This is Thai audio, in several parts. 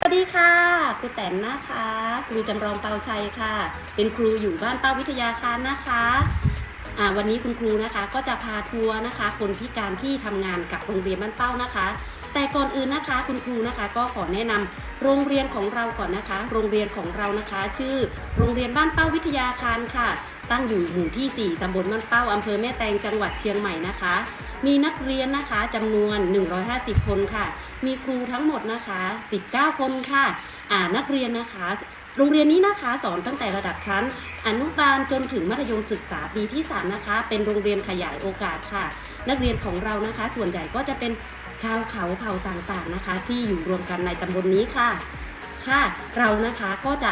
สวัสดีค่ะครูแตนนะคะครูจำลองเปาชัยค่ะ เป็นครูอยู่บ้านเป้าวิทยาคารนะคะอ่าวันนี้คุณครูนะคะก็จะพาทัวร์นะคะ คนพิการที่ทำงานกับโรงเรียนบ้านเป้านะคะ แต่ก่อนอื่นนะคะ คุณครูนะคะ ก็ขอแนะนำโรงเรียนของเราก่อนนะคะ โรงเรียนของเรานะคะ ชื่อโรงเรียนบ้านเป้าวิทยาคารค่ะ ตั้งอยู่หมู่ที่ 4ตำบลบ้านเป้าอำเภอแม่แตงจังหวัดเชียงใหม่นะคะ มีนักเรียนนะคะจำนวน 150 คนค่ะ มีครูทั้งหมดนะคะ 19 คนค่ะอ่านักเรียนนะคะโรงเรียนนี้นะคะสอนตั้งแต่ระดับชั้น อนุบาลจนถึงมัธยมศึกษาปีที่ 3 นะคะ เป็นโรงเรียนขยายโอกาสค่ะ นักเรียนของเรานะคะ ส่วนใหญ่ก็จะเป็นชาวเขาเผ่าต่างๆนะคะ ที่อยู่รวมกันในตำบลนี้ค่ะ ค่ะ เรานะคะก็จะ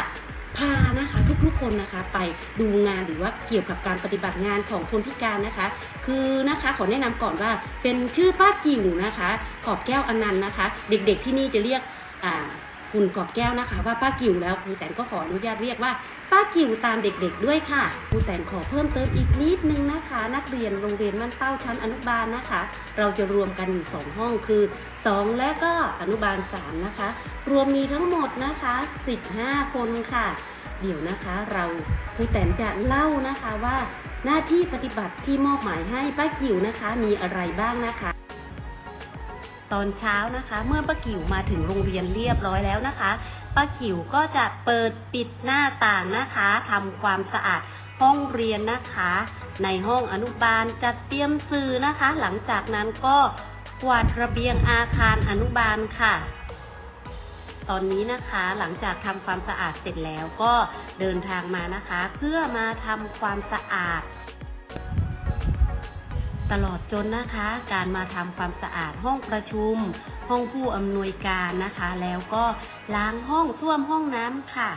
พานะคะทุกๆคนนะคะไปดูงานหรือว่าเกี่ยวกับการปฏิบัติงานของคนพิการนะคะ คือนะคะขอแนะนำก่อนว่าเป็นชื่อป้ากิ่วนะคะ กอบแก้วอนันต์นะคะ เด็กๆที่นี่จะเรียกอ่า คุณกอบแก้วนะคะ ว่าป้ากิ่วแล้วครูแตนก็ขออนุญาตเรียกว่า ป้ากิ่วตามเด็กๆด้วยค่ะครูแตนขอเพิ่มเติมอีกนิดนึงนะคะ นักเรียนโรงเรียนมั่นเป้าชั้นอนุบาลนะคะ เราจะรวมกันอยู่ 2 ห้องคือ 2 และก็อนุบาล 3 นะคะ รวมมีทั้งหมดนะคะ 15 คนค่ะ เดี๋ยวนะคะเราครูแตนจะเล่านะคะว่าหน้าที่ปฏิบัติที่มอบหมายให้ป้ากิ่วนะคะ มีอะไรบ้างนะคะ ตอนเช้านะคะ เมื่อป้ากิ่วมาถึงโรงเรียนเรียบร้อยแล้วนะคะป้ากิ่วก็จะเปิดปิดหน้าต่างนะคะทำความสะอาดห้องเรียนนะคะ ในห้องอนุบาลจัดเตรียมสื่อนะคะ หลังจากนั้นก็กวาดระเบียงอาคารอนุบาลค่ะ ตอนนี้นะคะหลังจากทำความสะอาดเสร็จแล้วก็เดินทางมานะคะ เพื่อมาทำความสะอาด ตลอดจนนะคะ การมาทำความสะอาดห้องประชุม ห้องผู้อำนวยการนะคะ แล้วก็ล้างห้องส้วมห้องน้ำค่ะ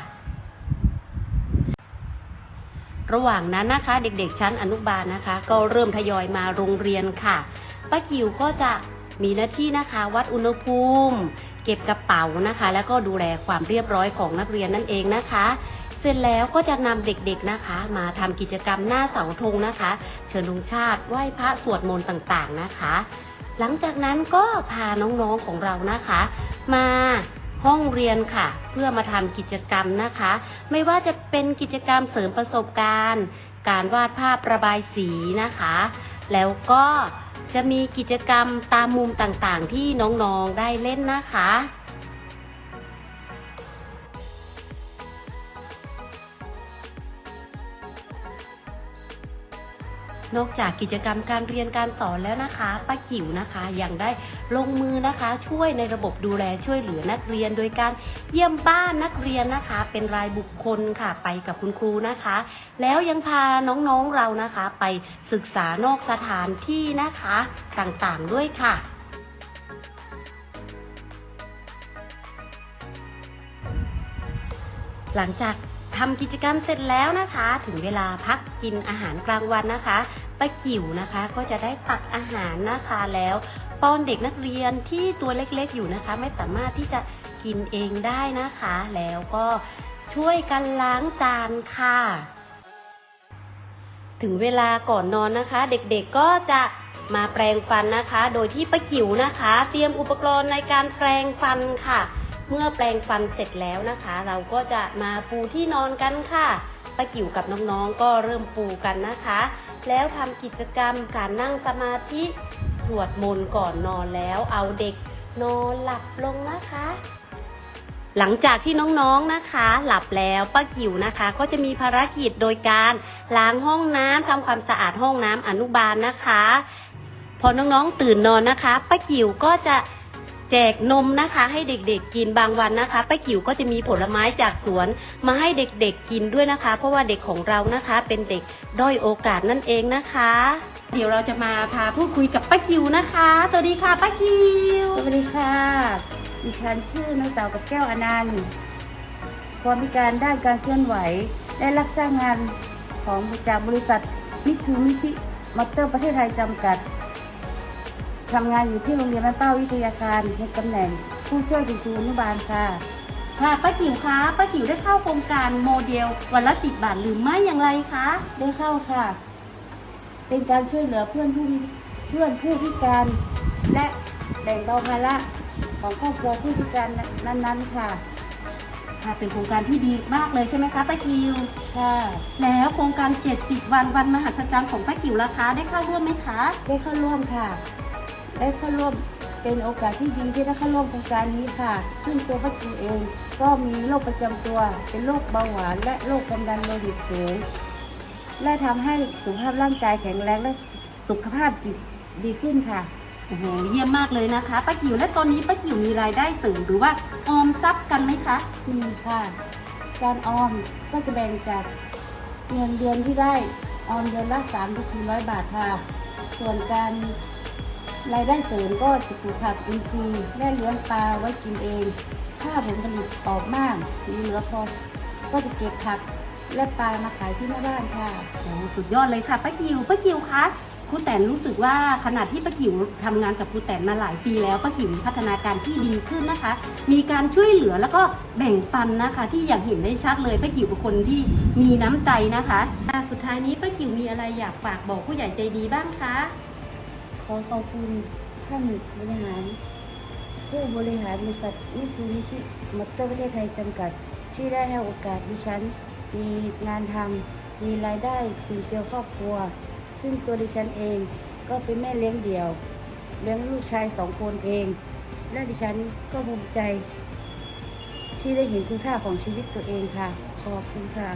ระหว่างนั้นนะคะ เด็กๆ ชั้นอนุบาลนะคะ ก็เริ่มทยอยมาโรงเรียนค่ะป้ากิวก็จะมีหน้าที่นะคะ วัดอุณหภูมิ เก็บกระเป๋านะคะ แล้วก็ดูแลความเรียบร้อยของนักเรียนนั่นเองนะคะ เสร็จแล้วก็จะนำเด็กๆนะคะ มาทำกิจกรรมหน้าเสาธงนะคะ เชิญธงชาติไหว้พระสวดมนต์ต่างๆนะคะ หลังจากนั้นก็พาน้องๆของเรานะคะ มาห้องเรียนค่ะ เพื่อมาทำกิจกรรมนะคะ ไม่ว่าจะเป็นกิจกรรมเสริมประสบการณ์ การวาดภาพระบายสีนะคะ แล้วก็จะมีกิจกรรมตามมุมต่างๆ ที่น้องๆได้เล่นนะคะ นอกจากกิจกรรมการเรียนการสอนแล้วนะคะป้าจิ๋วนะคะยังได้ลงมือนะคะ ช่วยในระบบดูแลช่วยเหลือนักเรียน โดยการเยี่ยมบ้านนักเรียนนะคะ เป็นรายบุคคลค่ะไปกับคุณครูนะคะ แล้วยังพาน้องๆเรานะคะ ไปศึกษานอกสถานที่นะคะต่างๆด้วยค่ะหลังจากทำกิจกรรมเสร็จแล้วนะคะ ถึงเวลาพักกินอาหารกลางวันนะคะ ป้าจิ๋วนะคะ ก็จะได้ตักอาหารนะคะแล้วป้อนเด็กนักเรียนที่ตัวเล็กๆอยู่นะคะ ไม่สามารถที่จะกินเองได้นะคะ แล้วก็ช่วยกันล้างจานค่ะ ถึงเวลาก่อนนอนนะคะ เด็กๆก็จะมาแปรงฟันนะคะ โดยที่ป้าจิ๋วนะคะ เตรียมอุปกรณ์ในการแปรงฟันค่ะ เมื่อแปรงฟันเสร็จแล้วนะคะ เราก็จะมาปูที่นอนกันค่ะป้าจิ๋วกับน้องๆก็เริ่มปูกันนะคะ แล้วทำกิจกรรมการนั่งสมาธิสวดมนต์ก่อนนอนแล้วเอาเด็กนอนหลับลงนะคะ หลังจากที่น้องๆนะคะ หลับแล้วป้ากิ๋วนะคะ ก็จะมีภารกิจโดยการล้างห้องน้ำทำความสะอาดห้องน้ำอนุบาลนะคะ พอน้องๆตื่นนอนนะคะป้ากิ๋วก็จะ แจกนมนะคะให้เด็กๆกินบางวันนะคะป้ากิ๋วก็จะมีผลไม้จากสวน มาให้เด็กๆกินด้วยนะคะ เพราะว่าเด็กของเรานะคะเป็นเด็กด้อยโอกาสนั่นเองนะคะ เดี๋ยวเราจะมาพาพูดคุยกับป้ากิ๋วนะคะ สวัสดีค่ะป้ากิ๋วสวัสดีค่ะดิฉันชื่อนางสาวกับแก้วอนันต์ความพิการด้านการเคลื่อนไหวและรับจ้างงานของจากบริษัทมิชูมิชิมอเตอร์ประเทศไทยจำกัด ทำงานอยู่ที่โรงเรียนบ้านเป้าวิทยาการในตำแหน่งผู้ช่วยคุณครูอนุบาลค่ะ ค่ะป้ากิ๋วคะป้ากิ๋วได้เข้าโครงการโมเดลวันละสิบบาทหรือไม่อย่างไรคะได้เข้าค่ะ เป็นการช่วยเหลือเพื่อนผู้พิเพื่อนผู้พิการ และแบ่งเบาภาระของครอบครัวผู้พิการนั้นๆค่ะ ค่ะเป็นโครงการที่ดีมากเลยใช่ไหมคะป้ากิวค่ะแล้วโครงการ 70 วันวันมหัศจรรย์ของป้ากิวราคาได้เข้าร่วมไหมคะ ได้เข้าร่วมค่ะ ได้เข้าร่วมเป็นโอกาสที่ดีที่ได้เข้าร่วมโครงการนี้ค่ะ ซึ่งตัวป้าจิวเอง ก็มีโรคประจำตัว เป็นโรคเบาหวานและโรคความดันโลหิตสูง และทำให้สุขภาพร่างกายแข็งแรงและสุขภาพจิตดีขึ้นค่ะโอ้โหเยี่ยมมากเลยนะคะป้ากิวและตอนนี้ป้ากิวมีรายได้เสริมหรือว่าออมทรัพย์กันไหมคะมีค่ะ การออมก็จะแบ่งจากเงินเดือนที่ได้ออมเดือนละ3ถึง400 บาทค่ะ ส่วนการ รายได้เสริมก็จะปลูกผักอินทรีย์และเลี้ยงปลาไว้กินเอง ถ้าผลผลิตออกมากหรือเหลือพอก็จะเก็บผักและปลามาขายที่หน้าบ้านค่ะโอ้สุดยอดเลยค่ะป้ากิวป้ากิวคะครูแตนรู้สึกว่าขณะที่ป้ากิวทำงานกับครูแตนมาหลายปีแล้วป้ากิวพัฒนาการที่ดีขึ้นนะคะ มีการช่วยเหลือแล้วก็แบ่งปันนะคะ ที่อย่างเห็นได้ชัดเลยป้ากิวเป็นคนที่มีน้ำใจนะคะอ่สุดท้ายนี้ป้ากิวมีอะไรอยากฝากบอกผู้ใหญ่ใจดีบ้างคะ อขอบคุณท่านบริหาร ผู้บริหารบริษัทมิซูบิชิมอเตอร์ประเทศไทยจำกัด ที่ได้ให้โอกาสดิฉัน มีงานทำมีรายได้จุนเจือครอบครัว ซึ่งตัวดิฉันเองก็เป็นแม่เลี้ยงเดี่ยว เลี้ยงลูกชายสองคนเอง และดิฉันก็ภูมิใจ ที่ได้เห็นคุณค่าของชีวิตตัวเองค่ะ ขอบคุณค่ะ